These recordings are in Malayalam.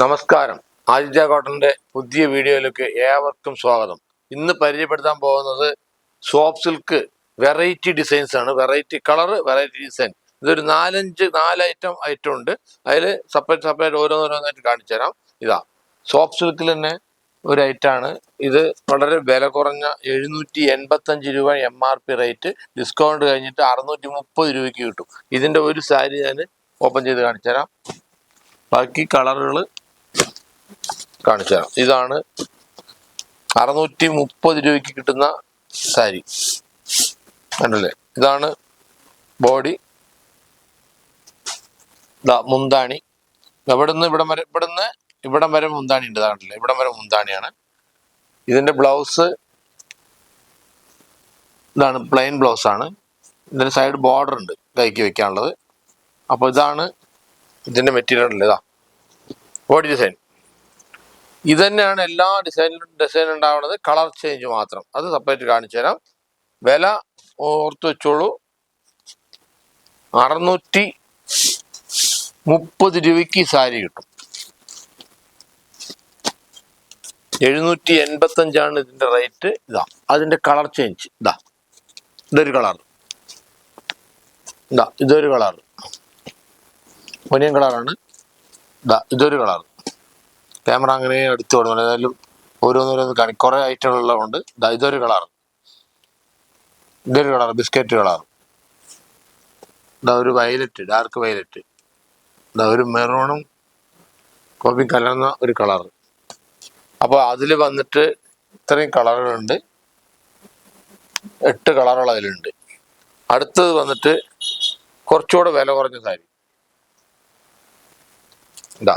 നമസ്കാരം. ആദിത്യ കോട്ടന്റെ പുതിയ വീഡിയോയിലേക്ക് ഏവർക്കും സ്വാഗതം. ഇന്ന് പരിചയപ്പെടുത്താൻ പോകുന്നത് സോപ്പ് സിൽക്ക് വെറൈറ്റി ഡിസൈൻസ് ആണ്. Variety colour variety design. ഇതൊരു നാലഞ്ച് നാല് ഐറ്റം ഐറ്റം ഉണ്ട് അതിൽ സെപ്പറേറ്റ് സെപ്പറേറ്റ് ഓരോന്നോരോന്നായിട്ട് കാണിച്ചു തരാം. ഇതാ സോപ്പ് സിൽക്കിൽ തന്നെ ഒരു ഐറ്റാണ് ഇത് വളരെ വില കുറഞ്ഞ എഴുന്നൂറ്റി എൺപത്തഞ്ച് രൂപ M R P rate discount കഴിഞ്ഞിട്ട് അറുന്നൂറ്റി മുപ്പത് രൂപയ്ക്ക് കിട്ടും. ഇതിന്റെ ഒരു സാരി ഞാൻ ഓപ്പൺ ചെയ്ത് കാണിച്ചു തരാം. ബാക്കി കളറുകൾ കാണിച്ചു തരാം. ഇതാണ് അറുന്നൂറ്റി മുപ്പത് രൂപയ്ക്ക് കിട്ടുന്ന സാരി. കണ്ടല്ലേ? ഇതാണ് ബോഡി. മുന്താണി. ഇവിടുന്ന് ഇവിടം വരെ ഇവിടുന്ന് ഇവിടം വരെ മുന്താണി ഉണ്ട്. കണ്ടില്ലേ? ഇവിടം വരെ മുന്താണിയാണ്. ഇതിന്റെ ബ്ലൗസ് ഇതാണ് പ്ലെയിൻ ബ്ലൗസ് ആണ്. ഇതിന് സൈഡ് ബോർഡർ ഉണ്ട് കൈക്ക് വെക്കാനുള്ളത്. അപ്പോൾ ഇതാണ് ഇതിന്റെ മെറ്റീരിയൽ ഇതാ. Body design. ഇത് തന്നെയാണ് എല്ലാ ഡിസൈനിലും ഡിസൈൻ ഉണ്ടാവുന്നത്. കളർ ചേഞ്ച് മാത്രം. അത് സെപ്പറേറ്റ് കാണിച്ചു തരാം. വില ഓർത്ത് വെച്ചോളൂ. അറുന്നൂറ്റി മുപ്പത് രൂപയ്ക്ക് സാരി കിട്ടും. എഴുന്നൂറ്റി എൺപത്തഞ്ചാണ് ഇതിന്റെ റേറ്റ് ഇതാ അതിന്റെ കളർ ചേഞ്ച് ഇതാ ഇതൊരു കളർ ഇതാ ഇതൊരു കളർ ഒനിയൻ കളറാണ് ഇതാ ഇതൊരു കളർ ക്യാമറ അങ്ങനെ എടുത്തു കൊടുക്കും ഏതായാലും ഓരോന്നോരോന്ന് കാണി കുറെ ഉണ്ട് ഇതൊരു കളർ ഇതൊരു കളർ ബിസ്ക്കറ്റ് കളർ ഇതാ ഒരു വയലറ്റ് ഡാർക്ക് വയലറ്റ് ഇതാ ഒരു മെറൂണും കോപ്പി കലർന്ന ഒരു കളർ അപ്പോൾ അതിൽ വന്നിട്ട് ഇത്രയും കളറുകളുണ്ട് എട്ട് കളറുകൾ അതിലുണ്ട്. അടുത്തത് വന്നിട്ട് കുറച്ചുകൂടെ വില കുറഞ്ഞ സാരി. ഇതാ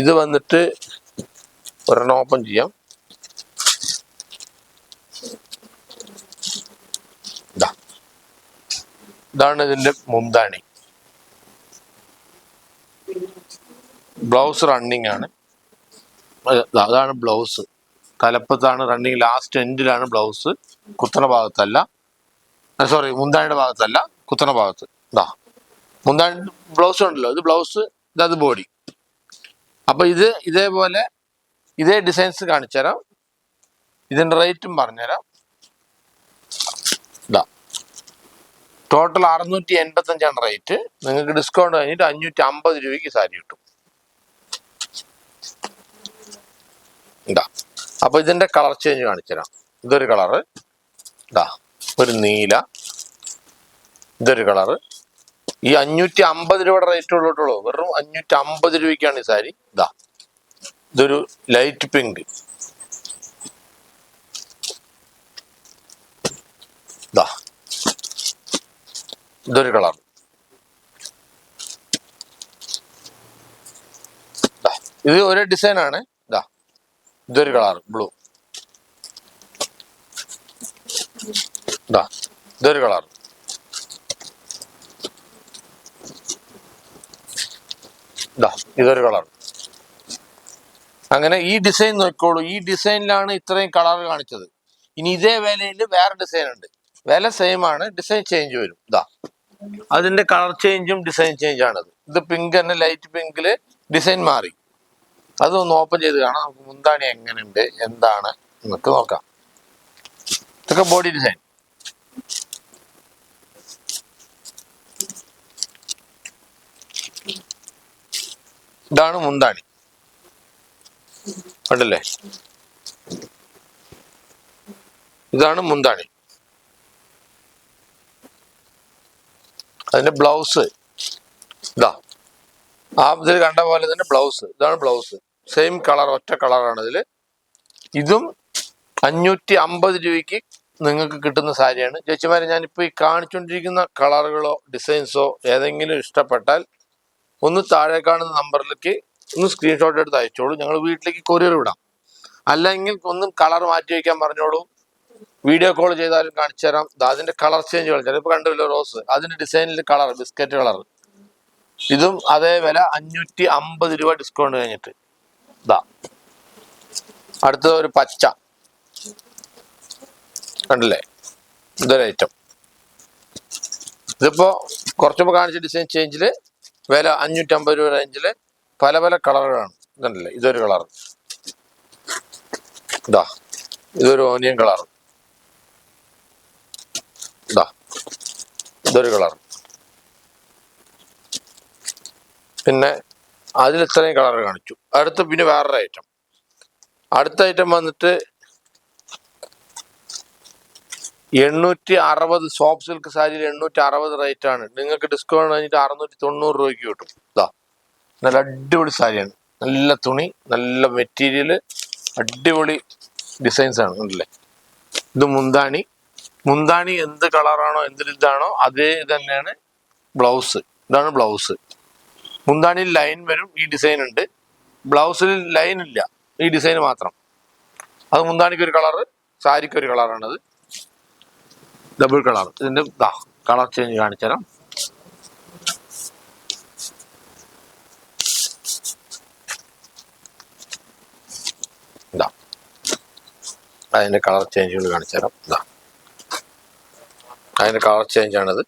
ഇത് വന്നിട്ട് ഒരെണ്ണം ഓപ്പൺ ചെയ്യാം. ഇതാ ഇതാണ് ഇതിന്റെ മുന്താണി. ബ്ലൗസ് റണ്ണിങ് ആണ്. അതാണ് ബ്ലൗസ്. തലപ്പത്താണ് റണ്ണിങ് ലാസ്റ്റ് എൻഡിലാണ് ബ്ലൗസ്. കുത്തണ ഭാഗത്തല്ല. സോറി മുന്താണിയുടെ ഭാഗത്തല്ല കുത്തണ ഭാഗത്ത്. ഇതാ മുന്താണി ബ്ലൗസ് ഉണ്ടല്ലോ ഇത് ബ്ലൗസ് ഇതത് ബോഡി അപ്പൊ ഇത് ഇതേപോലെ ഇതേ ഡിസൈൻസ് കാണിച്ചു തരാം ഇതിന്റെ റേറ്റും പറഞ്ഞുതരാം. ടോട്ടൽ അറുന്നൂറ്റി എൺപത്തി അഞ്ചാണ് റേറ്റ് നിങ്ങൾക്ക് ഡിസ്കൗണ്ട് കഴിഞ്ഞിട്ട് അഞ്ഞൂറ്റി അമ്പത് രൂപയ്ക്ക് സാരി കിട്ടും. അപ്പൊ ഇതിന്റെ കളർ ചേഞ്ച് കാണിച്ചുതരാം. ഇതൊരു കളറ് ഇതാ ഒരു നീല. ഇതൊരു കളറ് ഈ അഞ്ഞൂറ്റി അമ്പത് രൂപയുടെ റേറ്റ് ഉള്ളൂ വെറും അഞ്ഞൂറ്റി അമ്പത് രൂപയ്ക്കാണ് ഈ സാരി. ഇതാ ഇതൊരു ലൈറ്റ് പിങ്ക് ഇതാ ഇതൊരു കളർ ഇത് ഒരേ ഡിസൈനാണ് ഇതാ ഇതൊരു കളർ ബ്ലൂ ഇതാ ഇതൊരു കളർ ഇതാ ഇതൊരു കളർ അങ്ങനെ ഈ ഡിസൈൻ നോക്കോളൂ ഈ ഡിസൈനിലാണ് ഇത്രയും കളർ കാണിച്ചത്. ഇനി ഇതേ വിലയിൽ വേറെ ഡിസൈൻ ഉണ്ട്. വില സെയിം ആണ്. ഡിസൈൻ ചേഞ്ച് വരും. ഇതാ അതിന്റെ കളർ ചേഞ്ചും ഡിസൈൻ ചേഞ്ച് ആണത്. ഇത് പിങ്ക് തന്നെ ലൈറ്റ് പിങ്കിൽ ഡിസൈൻ മാറി. അതൊന്ന് ഓപ്പൺ ചെയ്ത് കാണാം. നമുക്ക് മുന്താണി എങ്ങനെയുണ്ട് എന്താണ് നമുക്ക് നോക്കാം. ഇതൊക്കെ ബോഡി ഡിസൈൻ ഇതാണ് മുന്താണി കണ്ടല്ലേ? ഇതാണ് മുന്താണി അതിന്റെ ബ്ലൗസ്. ഇതാ. ആ ഇതിൽ കണ്ട പോലെ തന്നെ ബ്ലൗസ്. ഇതാണ് ബ്ലൗസ്. സെയിം കളർ ഒറ്റ കളറാണ് ഇതിൽ ഇതും അഞ്ഞൂറ്റി അമ്പത് രൂപയ്ക്ക് നിങ്ങൾക്ക് കിട്ടുന്ന സാരിയാണ്. ചേച്ചിമാരെ ഞാനിപ്പോൾ ഈ കാണിച്ചുകൊണ്ടിരിക്കുന്ന കളറുകളോ ഡിസൈൻസോ ഏതെങ്കിലും ഇഷ്ടപ്പെട്ടാൽ ഒന്ന് താഴെ കാണുന്ന നമ്പറിലേക്ക് ഒന്ന് സ്ക്രീൻഷോട്ട് എടുത്ത് അയച്ചോളൂ. ഞങ്ങൾ വീട്ടിലേക്ക് കൊറിയർ വിടാം. അല്ലെങ്കിൽ ഒന്നും കളർ മാറ്റി വയ്ക്കാൻ പറഞ്ഞോളൂ. വീഡിയോ കോൾ ചെയ്താലും കാണിച്ചു തരാം. അതിന്റെ കളർ ചേഞ്ച് കളിച്ചാലും ഇപ്പൊ കണ്ടല്ലോ റോസ്? അതിന്റെ ഡിസൈനിൽ കളർ ബിസ്ക്കറ്റ് കളർ ഇതും അതേ വില അഞ്ഞൂറ്റി അമ്പത് രൂപ ഡിസ്കൗണ്ട് കഴിഞ്ഞിട്ട്. ഇതാ അടുത്തത് ഒരു പച്ച. കണ്ടില്ലേ? ഇതൊരു ഐറ്റം ഇതിപ്പോ കുറച്ചുമ്പോ കാണിച്ച ഡിസൈൻ ചേഞ്ചിൽ വില അഞ്ഞൂറ്റമ്പത് രൂപ റേഞ്ചിൽ പല പല കളറുകളാണ് ഇതല്ലേ ഇതൊരു കളർ ഇതാ ഇതൊരു ഓനിയൻ കളർ ഇതാ ഇതൊരു കളർ പിന്നെ അതിൽ ഇത്രയും കളർ കാണിച്ചു. അടുത്ത് പിന്നെ വേറൊരു ഐറ്റം അടുത്ത ഐറ്റം വന്നിട്ട് എണ്ണൂറ്റി അറുപത് സോഫ്റ്റ് സിൽക്ക് സാരിയിൽ എണ്ണൂറ്റി അറുപത് റേറ്റ് ആണ്. നിങ്ങൾക്ക് ഡിസ്കൗണ്ട് കഴിഞ്ഞിട്ട് അറുന്നൂറ്റി തൊണ്ണൂറ് രൂപയ്ക്ക് കിട്ടും. ഇതാ നല്ല അടിപൊളി സാരിയാണ് നല്ല തുണി നല്ല മെറ്റീരിയൽ അടിപൊളി ഡിസൈൻസ് ആണ് ഉണ്ടല്ലേ ഇത് മുന്താണി. മുന്താണി എന്ത് കളറാണോ എന്ത് ഇതാണോ അതേ തന്നെയാണ് ബ്ലൗസ് ഇതാണ് ബ്ലൗസ് മുന്താണിയിൽ ലൈൻ വരും ഈ ഡിസൈൻ ഉണ്ട്. ബ്ലൗസിൽ ലൈൻ ഇല്ല ഈ ഡിസൈൻ മാത്രം. അത് മുന്താണിക്ക് ഒരു കളറ് സാരിക്ക് ഒരു കളറാണത് ഡബിൾ കളർ ഇതിന്റെ ദാ കളർ ചേഞ്ച് കാണിച്ചു തരാം ഇതാ കളർ ചേഞ്ചുകൾ കാണിച്ചു തരാം ഇതാ അതിന്റെ കളർ ചേഞ്ച് ആണിത്.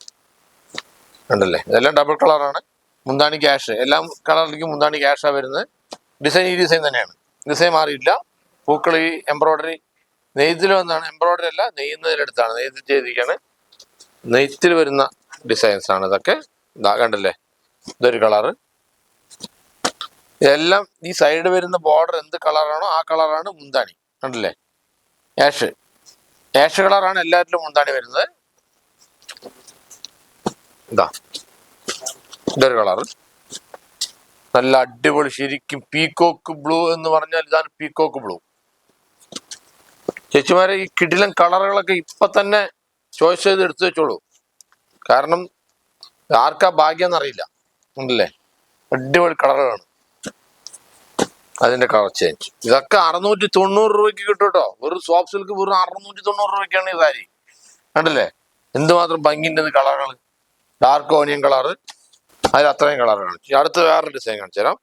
ഉണ്ടല്ലേ ഇതെല്ലാം ഡബിൾ കളറാണ് മുന്താണി ക്യാഷ് എല്ലാം കളറിലേക്കും മുന്താണി ക്യാഷാണ് വരുന്നത്. ഡിസൈൻ ഈ ഡിസൈൻ തന്നെയാണ്. ഡിസൈൻ മാറിയില്ല പൂക്കൾ ഈ എംബ്രോയിഡറി നെയ്ത്തിൽ വന്നാണ് എംബ്രോയിഡറി അല്ല നെയ്യുന്നതിലെടുത്താണ് നെയ്ത്തിൽ ചെയ്തിരിക്കുകയാണ് നെയ്ത്തിൽ വരുന്ന ഡിസൈൻസ് ആണ് ഇതൊക്കെ. ഇതാ കണ്ടല്ലേ? ഇതൊരു കളറ് എല്ലാം ഈ സൈഡ് വരുന്ന ബോർഡർ എന്ത് കളറാണോ ആ കളറാണ് മുന്താണി. കണ്ടല്ലേ? ആഷ് ആഷ് കളറാണ് എല്ലാറ്റിലും മുന്താണി വരുന്നത്. ഇതാ. ഇതൊരു കളറ് നല്ല അടിപൊളി ശരിക്കും പീക്കോക്ക് ബ്ലൂ എന്ന് പറഞ്ഞാൽ ഇതാണ് പീക്കോക്ക് ബ്ലൂ ചേച്ചിമാരെ ഈ കിടിലൻ കളറുകളൊക്കെ ഇപ്പൊ തന്നെ ചോയ്സ് ചെയ്ത് എടുത്തു വെച്ചോളൂ. കാരണം ആർക്കാ ഭാഗ്യം എന്നറിയില്ല ഉണ്ടല്ലേ? അടിപൊളി കളറുകളാണ്. അതിന്റെ കളർ ചേഞ്ച് ഇതൊക്കെ അറുന്നൂറ്റി തൊണ്ണൂറ് രൂപയ്ക്ക് കിട്ടും കേട്ടോ. വെറും സോഫ്റ്റ് സിൽക്ക് വെറും അറുന്നൂറ്റി തൊണ്ണൂറ് രൂപയ്ക്കാണ് ഈ സാരി. കണ്ടില്ലേ? എന്തുമാത്രം ഭംഗിന്റെ കളറുകൾ ഡാർക്ക് ഓനിയൻ കളറ്. അതിൽ അത്രയും കളർ കാണിച്ചു അടുത്ത് അടുത്ത വേറൊരു ഡിസൈൻ കാണിച്ചു തരാം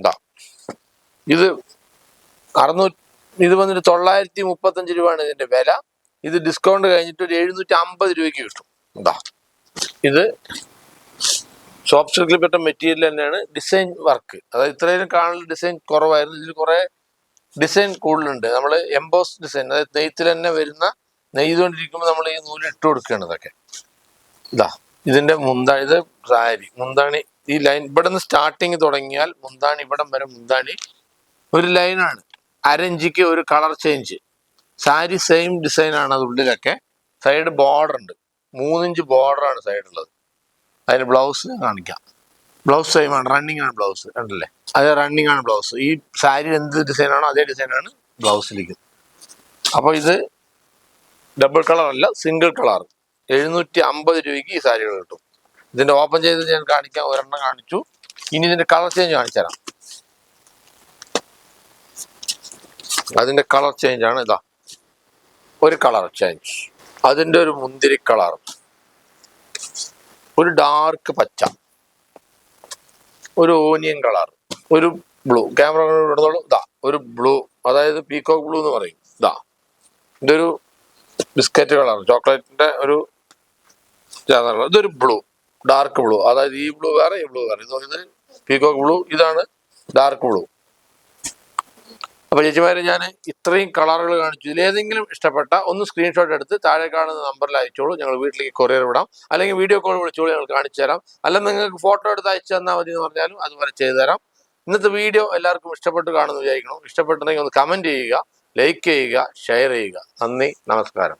ഇതാ. ഇത് അറുന്നൂറ്റി ഇത് വന്നിട്ട് തൊള്ളായിരത്തി മുപ്പത്തഞ്ച് രൂപയാണ് ഇതിന്റെ വില. ഇത് ഡിസ്കൗണ്ട് കഴിഞ്ഞിട്ട് ഒരു എഴുന്നൂറ്റി അമ്പത് രൂപയ്ക്ക് കിട്ടും. ഇതാ ഇത് സോഫ്റ്റ് സിൽക്കിൽപ്പെട്ട മെറ്റീരിയൽ തന്നെയാണ് ഡിസൈൻ വർക്ക് അതായത് ഇത്രയും കാണൽ ഡിസൈൻ കുറവായിരുന്നു. ഇതിൽ കുറെ ഡിസൈൻ കൂടുതലുണ്ട്. നമ്മൾ എംബോസ് ഡിസൈൻ അതായത് നെയ്ത്തിൽ തന്നെ വരുന്ന നെയ്തുകൊണ്ടിരിക്കുമ്പോൾ നമ്മൾ ഈ നൂൽ ഇട്ട് കൊടുക്കുകയാണ് ഇതൊക്കെ. ഇതാ ഇതിന്റെ മുന്താണി ഇത് സാരി. മുന്താണി ഈ ലൈൻ ഇവിടെ നിന്ന് സ്റ്റാർട്ടിങ് തുടങ്ങിയാൽ മുന്താണി ഇവിടം വരെ മുന്താണി ഒരു ലൈനാണ് അരഞ്ചിക്ക് ഒരു colour change. Sari same design ആണ് അത് ഉള്ളിലൊക്കെ. സൈഡ് ബോർഡർ ഉണ്ട്. മൂന്നിഞ്ച് ബോർഡർ ആണ് സൈഡുള്ളത് അതിന് ബ്ലൗസ് കാണിക്കാം. ബ്ലൗസ് സെയിം ആണ്. റണ്ണിങ് ആണ് ബ്ലൗസ് ഉണ്ടല്ലേ അത് റണ്ണിങ് ആണ് ബ്ലൗസ് ഈ സാരി എന്ത് ഡിസൈൻ ആണോ അതേ ഡിസൈൻ ആണ് ബ്ലൗസിലേക്ക് അപ്പോൾ ഇത് ഡബിൾ കളർ അല്ല സിംഗിൾ കളർ എഴുന്നൂറ്റി അമ്പത് രൂപയ്ക്ക് ഈ സാരികൾ കിട്ടും. ഇതിന്റെ ഓപ്പൺ ചെയ്ത് ഞാൻ കാണിക്കാം. ഒരെണ്ണം കാണിച്ചു. ഇനി ഇതിന്റെ കളർ ചേഞ്ച് കാണിച്ചു തരാം അതിന്റെ കളർ ചേഞ്ച് ആണ് ഇതാ. ഒരു കളർ ചേഞ്ച് അതിന്റെ ഒരു മുന്തിരി കളർ. ഒരു ഡാർക്ക് പച്ച. ഒരു ഓനിയൻ കളർ. ഒരു ബ്ലൂ ക്യാമറ ഇടത്തോളം ഇതാ ഒരു ബ്ലൂ അതായത് പീകോക്ക് ബ്ലൂ എന്ന് പറയും. ഇതാ. ഇതൊരു ബിസ്ക്കറ്റ് കളർ ചോക്ലേറ്റിന്റെ ഒരു ഇതൊരു ബ്ലൂ ഡാർക്ക് ബ്ലൂ അതായത് ഈ ബ്ലൂ വേറെ ഈ ബ്ലൂ വേറെ. ഇത് ഇത് പീകോക്ക് ബ്ലൂ ഇതാണ് ഡാർക്ക് ബ്ലൂ അപ്പൊ ചേച്ചിമാരെ ഞാൻ ഇത്രയും കളറുകൾ കാണിച്ചു. ഇതിലേതെങ്കിലും ഇഷ്ടപ്പെട്ട ഒന്ന് സ്ക്രീൻഷോട്ട് എടുത്ത് താഴെ കാണുന്ന നമ്പറിൽ അയച്ചോളൂ. ഞങ്ങൾ വീട്ടിലേക്ക് കൊറിയർ വിടാം. അല്ലെങ്കിൽ വീഡിയോ കോൾ വിളിച്ചോളൂ ഞങ്ങൾ കാണിച്ചു തരാം. അല്ല നിങ്ങൾക്ക് ഫോട്ടോ എടുത്ത് അയച്ചു തന്നാൽ മതി എന്ന് പറഞ്ഞാലും അതുപോലെ ചെയ്തു തരാം. ഇന്നത്തെ വീഡിയോ എല്ലാവർക്കും ഇഷ്ടപ്പെട്ട് കാണുമെന്ന് വിചാരിക്കണം ഇഷ്ടപ്പെട്ടുണ്ടെങ്കിൽ ഒന്ന് കമന്റ് ചെയ്യുക ലൈക്ക് ചെയ്യുക ഷെയർ ചെയ്യുക. നന്ദി നമസ്കാരം.